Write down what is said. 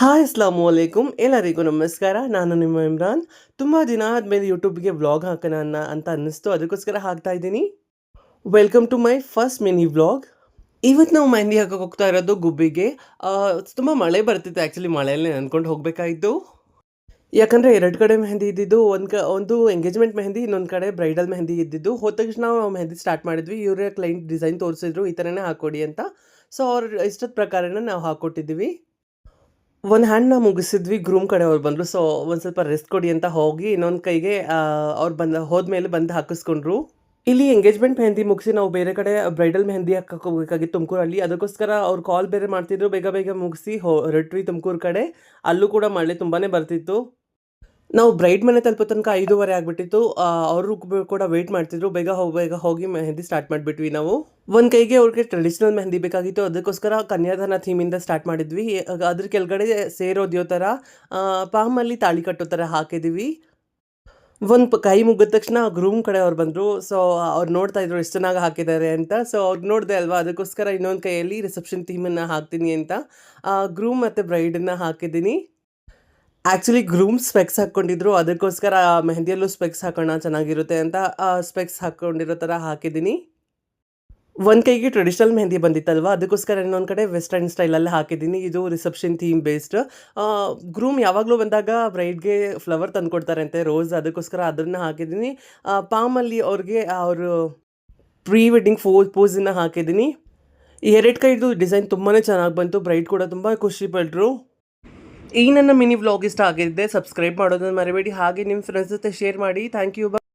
Hi ಅಸ್ಲಾಮು ಅಲೈಕುಮ್ ಎಲ್ಲರಿಗೂ ನಮಸ್ಕಾರ. ನಾನು ನಿಮ್ಮ ಇಮ್ರಾನ್. ತುಂಬ ದಿನ ಆದಮೇಲೆ ಯೂಟ್ಯೂಬ್ಗೆ ವ್ಲಾಗ್ ಹಾಕೋಣ ಅಂತ ಅನ್ನಿಸ್ತು. ಅದಕ್ಕೋಸ್ಕರ ಹಾಕ್ತಾ ಇದ್ದೀನಿ. Welcome to my first mini vlog ಇವತ್ತು ನಾವು ಮೆಹಂದಿ ಹಾಕಕ್ಕೆ ಹೋಗ್ತಾ ಇರೋದು ಗುಬ್ಬಿಗೆ. ತುಂಬ ಮಳೆ ಬರ್ತಿತ್ತು. ಆ್ಯಕ್ಚುಲಿ ಮಳೆಯಲ್ಲೇ ಅಂದ್ಕೊಂಡು ಹೋಗಬೇಕಾಯಿತು. ಯಾಕಂದರೆ ಎರಡು ಕಡೆ ಮೆಹಂದಿ ಇದ್ದಿದ್ದು, ಒಂದು ಕ, ಒಂದು ಎಂಗೇಜ್ಮೆಂಟ್ ಮೆಹಂದಿ, ಇನ್ನೊಂದು ಕಡೆ ಬ್ರೈಡಲ್ ಮೆಹಂದಿ ಇದ್ದಿದ್ದು. ಹೋದ ತಕ್ಷಣ ನಾವು ಮೆಹಂದಿ ಸ್ಟಾರ್ಟ್ ಮಾಡಿದ್ವಿ. ಇವರೇ ಕ್ಲೈಂಟ್ ಡಿಸೈನ್ ತೋರಿಸಿದ್ರು, ಈ ಥರನೇ ಹಾಕ್ಕೊಡಿ ಅಂತ. ಸೊ ಅವ್ರ ಇಷ್ಟದ ಪ್ರಕಾರನ ನಾವು ಹಾಕ್ಕೊಟ್ಟಿದ್ದೀವಿ ಒಂದು ಹಣ್ಣ ಮುಗಿಸಿದ್ವಿ ಗ್ರೂಮ್ ಕಡೆ ಅವ್ರು ಬಂದರು. ಸೊ, ಒಂದು ಸ್ವಲ್ಪ ರೆಸ್ಟ್ ಕೊಡಿ ಅಂತ ಹೋಗಿ ಇನ್ನೊಂದು ಕೈಗೆ ಅವ್ರು ಬಂದ ಹೋದ್ಮೇಲೆ ಬಂದು ಹಾಕಿಸ್ಕೊಂಡ್ರು. ಇಲ್ಲಿ ಎಂಗೇಜ್ಮೆಂಟ್ ಮೆಹಂದಿ ಮುಗಿಸಿ ನಾವು ಬೇರೆ ಕಡೆ ಬ್ರೈಡಲ್ ಮೆಹಂದಿ ಹಾಕಕ್ಕೆ ಹೋಗ್ಬೇಕಾಗಿತ್ತು ತುಮಕೂರಲ್ಲಿ. ಅದಕ್ಕೋಸ್ಕರ ಅವ್ರು ಕಾಲ್ ಬೇರೆ ಮಾಡ್ತಿದ್ರು. ಬೇಗ ಬೇಗ ಮುಗಿಸಿ ಹೊರಟ್ವಿ ತುಮಕೂರು ಕಡೆ. ಅಲ್ಲೂ ಕೂಡ ಮಳೆ ತುಂಬಾನೇ ಬರ್ತಿತ್ತು. ನಾವು ಬ್ರೈಡ್ ಮನೆ ತಲುಪೋ ತನಕ 5:30 ಆಗ್ಬಿಟ್ಟಿತ್ತು. ಅವರು ಕೂಡ ವೇಟ್ ಮಾಡ್ತಿದ್ರು. ಬೇಗ ಹೋಗಿ ಬೇಗ ಹೋಗಿ ಮೆಹಂದಿ ಸ್ಟಾರ್ಟ್ ಮಾಡಿಬಿಟ್ವಿ ನಾವು. ಒಂದು ಕೈಗೆ ಅವ್ರಿಗೆ ಟ್ರೆಡಿಷನಲ್ ಮೆಹಂದಿ ಬೇಕಾಗಿತ್ತು. ಅದಕ್ಕೋಸ್ಕರ ಕನ್ಯಾದಾನ ಥೀಮಿಂದ ಸ್ಟಾರ್ಟ್ ಮಾಡಿದ್ವಿ. ಅದ್ರ ಕೆಳಗಡೆ ಸೇರೋದ್ಯೋ ಥರ ಪಾಮಲ್ಲಿ ತಾಳಿ ಕಟ್ಟೋ ಥರ ಹಾಕಿದ್ದೀವಿ. ಒಂದು ಕೈ ಮುಗಿದ ತಕ್ಷಣ ಗ್ರೂಮ್ ಕಡೆ ಅವ್ರು ಬಂದರು. ಸೊ, ಅವ್ರು ನೋಡ್ತಾ ಇದ್ರು ಎಷ್ಟು ಚೆನ್ನಾಗಿ ಹಾಕಿದ್ದಾರೆ ಅಂತ. ಸೊ, ಅವ್ರು ನೋಡಿದೆ ಅಲ್ವಾ ಅದಕ್ಕೋಸ್ಕರ ಇನ್ನೊಂದು ಕೈಯಲ್ಲಿ ರಿಸೆಪ್ಷನ್ ಥೀಮನ್ನು ಹಾಕ್ತೀನಿ ಅಂತ ಗ್ರೂಮ್ ಮತ್ತು ಬ್ರೈಡನ್ನು ಹಾಕಿದ್ದೀನಿ. ಆ್ಯಕ್ಚುಲಿ ಗ್ರೂಮ್ ಸ್ಪೆಕ್ಸ್ ಹಾಕ್ಕೊಂಡಿದ್ರು. ಅದಕ್ಕೋಸ್ಕರ ಮೆಹಂದಿಯಲ್ಲೂ ಸ್ಪೆಕ್ಸ್ ಹಾಕೋಣ, ಚೆನ್ನಾಗಿರುತ್ತೆ ಅಂತ ಸ್ಪೆಕ್ಸ್ ಹಾಕ್ಕೊಂಡಿರೋ ಥರ ಹಾಕಿದ್ದೀನಿ. ಒಂದು ಕೈಗೆ ಟ್ರೆಡಿಷನಲ್ ಮೆಹಂದಿ ಬಂದಿತ್ತಲ್ವ ಅದಕ್ಕೋಸ್ಕರ ಇನ್ನೊಂದು ಕಡೆ ವೆಸ್ಟರ್ನ್ ಸ್ಟೈಲಲ್ಲಿ ಹಾಕಿದ್ದೀನಿ. ಇದು ರಿಸೆಪ್ಷನ್ ಥೀಮ್ ಬೇಸ್ಡ್. ಗ್ರೂಮ್ ಯಾವಾಗಲೂ ಬಂದಾಗ ಬ್ರೈಡ್‌ಗೆ ಫ್ಲವರ್ ತಂದುಕೊಡ್ತಾರಂತೆ ರೋಸ್ ಅದಕ್ಕೋಸ್ಕರ ಅದನ್ನ ಹಾಕಿದ್ದೀನಿ. ಪಾಮಲ್ಲಿ ಅವ್ರಿಗೆ ಅವರು ಪ್ರೀ ವೆಡ್ಡಿಂಗ್ ಫೋ ಪೋಸನ್ನು ಹಾಕಿದ್ದೀನಿ. ಎರಡು ಕೈದು ಡಿಸೈನ್ ತುಂಬಾ ಚೆನ್ನಾಗಿ ಬಂತು. ಬ್ರೈಡ್ ಕೂಡ ತುಂಬ ಖುಷಿಪಟ್ರು. ಈ ನನ್ನ ಮಿನಿ ವ್ಲಾಗ್ ಇಷ್ಟ ಆಗಿದ್ದೆ ಸಬ್ಸ್ಕ್ರೈಬ್ ಮಾಡೋದನ್ನ ಮರಿಬೇಡಿ. ಹಾಗೆ ನಿಮ್ಮ ಫ್ರೆಂಡ್ಸ್ ಜೊತೆ ಶೇರ್ ಮಾಡಿ. Thank you.